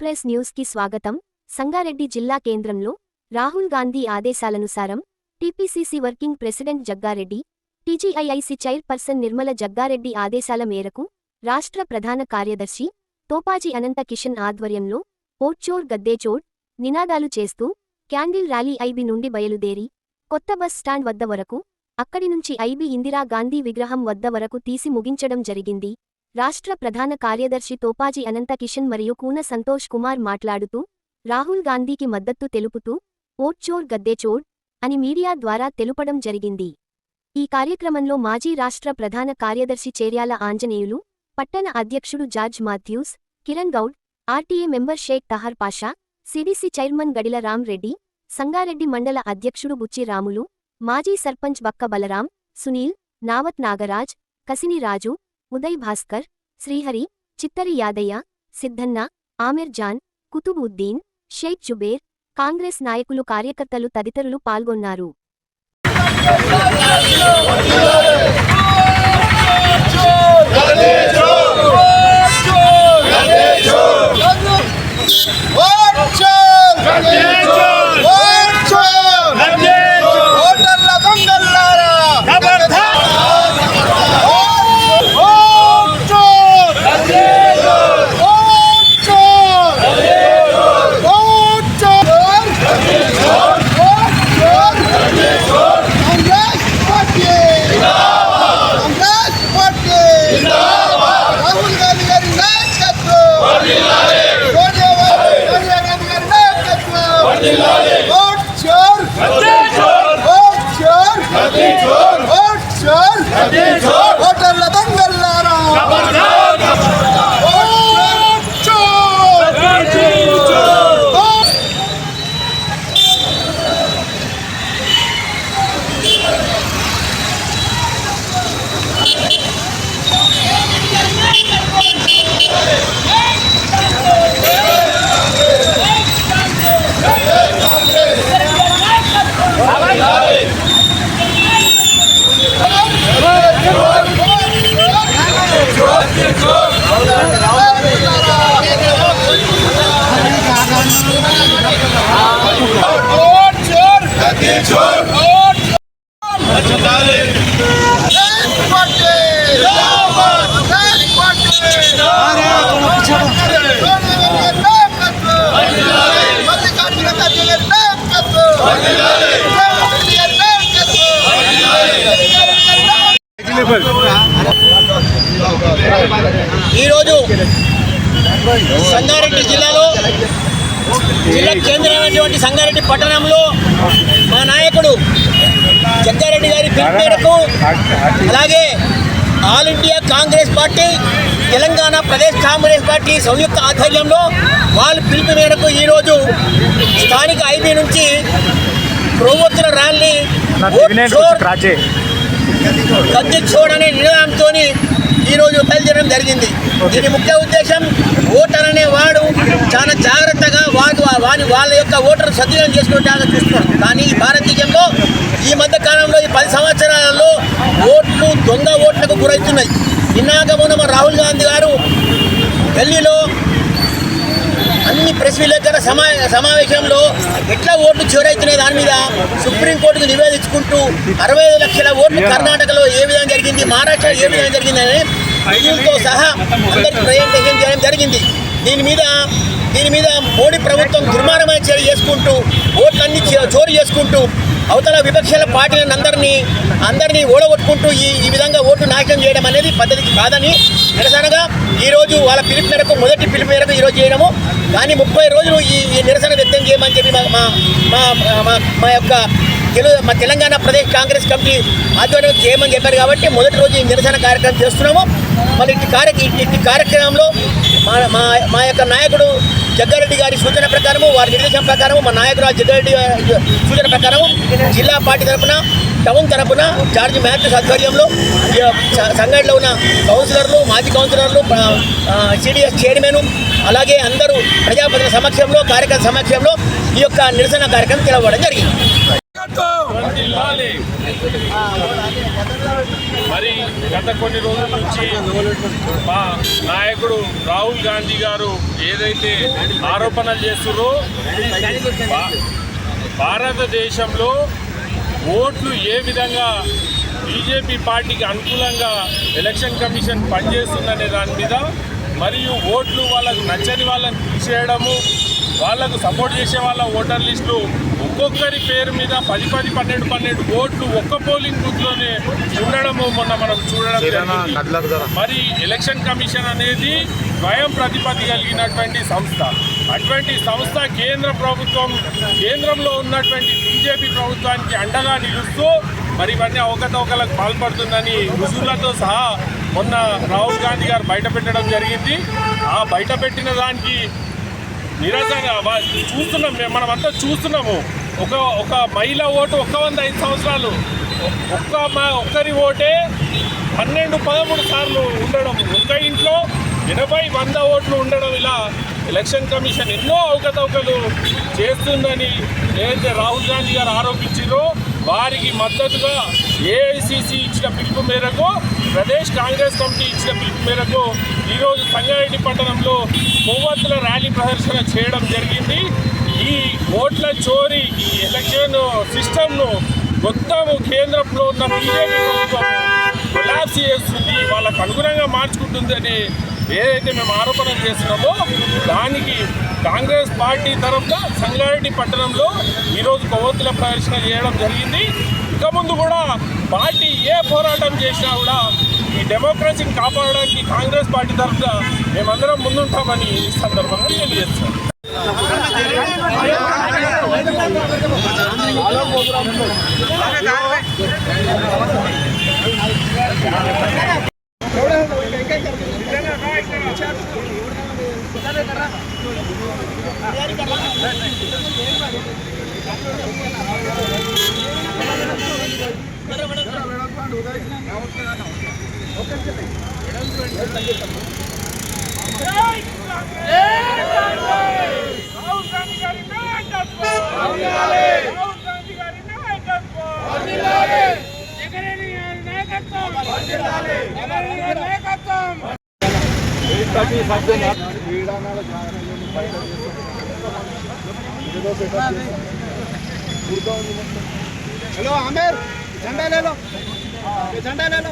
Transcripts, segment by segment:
Express న్యూస్కి స్వాగతం. సంగారెడ్డి జిల్లా కేంద్రంలో Rahul Gandhi ఆదేశాలనుసారం TPCC working president Jaggareddy TGIIC chairperson Nirmala Jaggareddy ఆదేశాల మేరకు రాష్ట్ర ప్రధాన కార్యదర్శి తోపాజీ అనంత కిషన్ ఆధ్వర్యంలో ఓడ్చోర్ గద్దేచోడ్ నినాదాలు చేస్తూ క్యాండిల్ ర్యాలీ ఐబీ నుండి బయలుదేరి కొత్త బస్ స్టాండ్ వద్ద వరకు అక్కడి నుంచి ఐబీ ఇందిరాగాంధీ విగ్రహం వద్ద వరకు తీసి ముగించడం జరిగింది. రాష్ట్ర ప్రధాన కార్యదర్శి తోపాజీ అనంత కిషన్ మరియు కూన సంతోష్ కుమార్ మాట్లాడుతూ రాహుల్ గాంధీకి మద్దతు తెలుపుతూ ఓట్చోర్ గద్దెచోడ్ అని మీడియా ద్వారా తెలుపడం జరిగింది. ఈ కార్యక్రమంలో మాజీ రాష్ట్ర ప్రధాన కార్యదర్శి చేర్యాల ఆంజనేయులు పట్టణ అధ్యక్షుడు George Mathews Kiran Goud RTA member Sheikh Tahar Pasha CDC chairman Gadila Ramreddy Sangareddy మండల అధ్యక్షుడు బుచ్చి రాములు మాజీ సర్పంచ్ బక్క బలరాం సునీల్ నావత్ నాగరాజ్ కసిని రాజు ఉదయ్ భాస్కర్ శ్రీహరి చిత్తరి యాదయ్య సిద్ధన్న ఆమిర్ జాన్ కుతుబుద్దీన్ షేక్ జుబేర్ కాంగ్రెస్ నాయకులు కార్యకర్తలు తదితరులు పాల్గొన్నారు ఓటర్ల దొంగల్లారా రాహుల్ గాంధీ గారి నాయకత్వం సోనియా సోనియా గాంధీ గారి నాయకత్వం ఓట్ చోర్ ఓట్ చోర్ ఓట్ చోర్ ఓటర్ల దొంగల్లారా ఓట్ చోర్ ఓట్ ఓట్ చోర్ ఓట్ పార్టీ మల్లికార్జున ఖర్గే గారి నాయకత్వం ఈరోజు సంగారెడ్డి జిల్లాలో జిల్లా కేంద్రమైనటువంటి సంగారెడ్డి పట్టణంలో మా నాయకుడు జగ్గారెడ్డి గారి పిలుపు మేరకు అలాగే all India Congress party Telangana Pradesh Congress party సంయుక్త ఆధ్వర్యంలో వాళ్ళ పిలుపు మేరకు ఈరోజు స్థానిక ఐబీ నుంచి ప్రభుత్వ ర్యాలీ గద్దె చూడనే నినాదంతో ఈరోజు బయలుదేరడం జరిగింది. దీని ముఖ్య ఉద్దేశం ఓటర్ అనే వాడు చాలా జాగ్రత్తగా వాడు వాని వాళ్ళ యొక్క ఓటర్ సద్వినియోగం చేసుకునే చూస్తున్నాడు. కానీ ఈ భారతదేశంలో ఈ మధ్య కాలంలో ఈ పది సంవత్సరాలలో ఓట్లు దొంగ ఓట్లకు గురవుతున్నాయి. ఇన్నాక మొన్న మన రాహుల్ గాంధీ గారు ఢిల్లీలో అన్ని ప్రెస్ విలేకరుల సమా సమావేశంలో ఎట్లా ఓట్లు చివరైతున్నాయి దాని మీద సుప్రీంకోర్టుకు నివేదించుకుంటూ అరవై ఐదు లక్షల ఓట్లు కర్ణాటకలో ఏ విధంగా జరిగింది మహారాష్ట్ర ఏ విధంగా జరిగిందని రుజువులతో సహా అందరికి ప్రజెంటేషన్ చేయడం జరిగింది. దీని మీద దీని మీద మోడీ ప్రభుత్వం దుర్మార్గమైన చర్య చేసుకుంటూ ఓట్లన్నీ చో- చోరీ చేసుకుంటూ అవతల విపక్షాల పార్టీలను అందరినీ అందరినీ ఓడగొట్టుకుంటూ ఈ ఈ విధంగా ఓటు నాశనం చేయడం అనేది పద్ధతికి కాదని నిరసనగా ఈరోజు వాళ్ళ పిలుపు మేరకు మొదటి పిలుపు మేరకు ఈరోజు చేయడము. కానీ ముప్పై రోజులు ఈ ఈ నిరసన వ్యక్తం చేయమని చెప్పి మా మా మా మా- మా యొక్క తెలు మా తెలంగాణ ప్రదేశ్ కాంగ్రెస్ కమిటీ ఆధ్వర్యంలో చేయమని చెప్పారు కాబట్టి మొదటి రోజు ఈ నిరసన కార్యక్రమం చేస్తున్నాము. మరి ఇట్టి కార్య ఇట్టి కార్యక్రమంలో మా మా మా యొక్క నాయకుడు జగ్గారెడ్డి గారి సూచన ప్రకారము వారి నిర్దేశం ప్రకారము మా నాయకుడు జగ్గారెడ్డి సూచన ప్రకారము జిల్లా పార్టీ తరఫున టౌన్ తరఫున జార్జ్ మ్యాథ్యూస్ ఆధ్వర్యంలో ఈ సంఘటనలో ఉన్న కౌన్సిలర్లు మాజీ కౌన్సిలర్లు సిడిఎస్ చైర్మన్ అలాగే అందరూ ప్రజాప్రతినిధుల సమక్షంలో కార్యకర్త సమక్షంలో ఈ యొక్క నిరసన కార్యక్రమం తెలవడం జరిగింది. మరి గత కొన్ని రోజుల నుంచి మా నాయకుడు రాహుల్ గాంధీ గారు ఏదైతే ఆరోపణలు చేస్తున్నారో భారతదేశంలో ఓట్లు ఏ విధంగా బీజేపీ పార్టీకి అనుకూలంగా ఎలక్షన్ కమిషన్ పనిచేస్తుందనే దాని మీద మరియు ఓట్లు వాళ్ళకు నచ్చని వాళ్ళని తీసేయడము వాళ్ళకు సపోర్ట్ చేసే వాళ్ళ ఓటర్ లిస్టు ఒక్కొక్కరి పేరు మీద పది పది పన్నెండు పన్నెండు ఓట్లు ఒక్క పోలింగ్ బూత్లోనే ఉండడము మొన్న మనం చూడడం. మరి ఎలక్షన్ కమిషన్ అనేది స్వయం ప్రతిపత్తి కలిగినటువంటి సంస్థ. అటువంటి సంస్థ కేంద్ర ప్రభుత్వం కేంద్రంలో ఉన్నటువంటి బీజేపీ ప్రభుత్వానికి అండగా నిలుస్తూ మరి ఇవన్నీ అవకతవకలకు పాల్పడుతుందని రుజువులతో సహా మొన్న రాహుల్ గాంధీ గారు బయట పెట్టడం జరిగింది. ఆ బయట పెట్టిన దానికి నిరసన చూస్తున్నాం మేము మనమంతా చూస్తున్నాము. ఒక ఒక మహిళ ఓటు ఒక్క వంద ఐదు సంవత్సరాలు. ఒక్క ఒక్కరి ఓటే పన్నెండు పదమూడు సార్లు ఉండడం. ఒక్క ఇంట్లో ఎనభై వంద ఓట్లు ఉండడం ఇలా ఎలక్షన్ కమిషన్ ఎన్నో అవకతవకలు చేస్తుందని ఏదైతే రాహుల్ గాంధీ గారు ఆరోపించారో వారికి మద్దతుగా ఏఐసిసి ఇచ్చిన పిలుపు మేరకు ప్రదేశ్ కాంగ్రెస్ కమిటీ ఇచ్చిన పిలుపు మేరకు ఈరోజు సంగారెడ్డి పట్టణంలో కొవ్వొత్తుల ర్యాలీ ప్రదర్శన చేయడం జరిగింది. ఈ ఓట్ల చోరీ ఈ ఎలక్షన్ సిస్టమ్ను మొత్తం కేంద్రంలో ఉన్న బీజేపీ ప్రభుత్వం కొలాప్స్ చేస్తుంది. వాళ్ళకు అనుగుణంగా మార్చుకుంటుందని ఏదైతే మేము ఆరోపణ చేస్తున్నామో దానికి కాంగ్రెస్ పార్టీ తరఫున సంగారెడ్డి పట్టణంలో ఈరోజు కొవ్వొత్తుల ప్రదర్శన చేయడం జరిగింది. ఇక ముందు కూడా పార్టీ ఏ పోరాటం చేసినా కూడా ఈ డెమోక్రసీని కాపాడడానికి కాంగ్రెస్ పార్టీ తరఫున మేమందరం ముందుంటామని ఈ సందర్భంగా తెలియజేస్తాం రాహుల్ గాంధీ గారి నాయకత్వం రాహుల్ గాంధీ గారి నాయకత్వం జగన్ గారి నాయకత్వం జగన్ గారి నాయకత్వం हेलो आमिर झंडा ले लो ये झंडा ले लो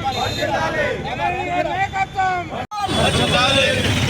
రాహుల్ గాంధీ నాయకత్వం. జగన్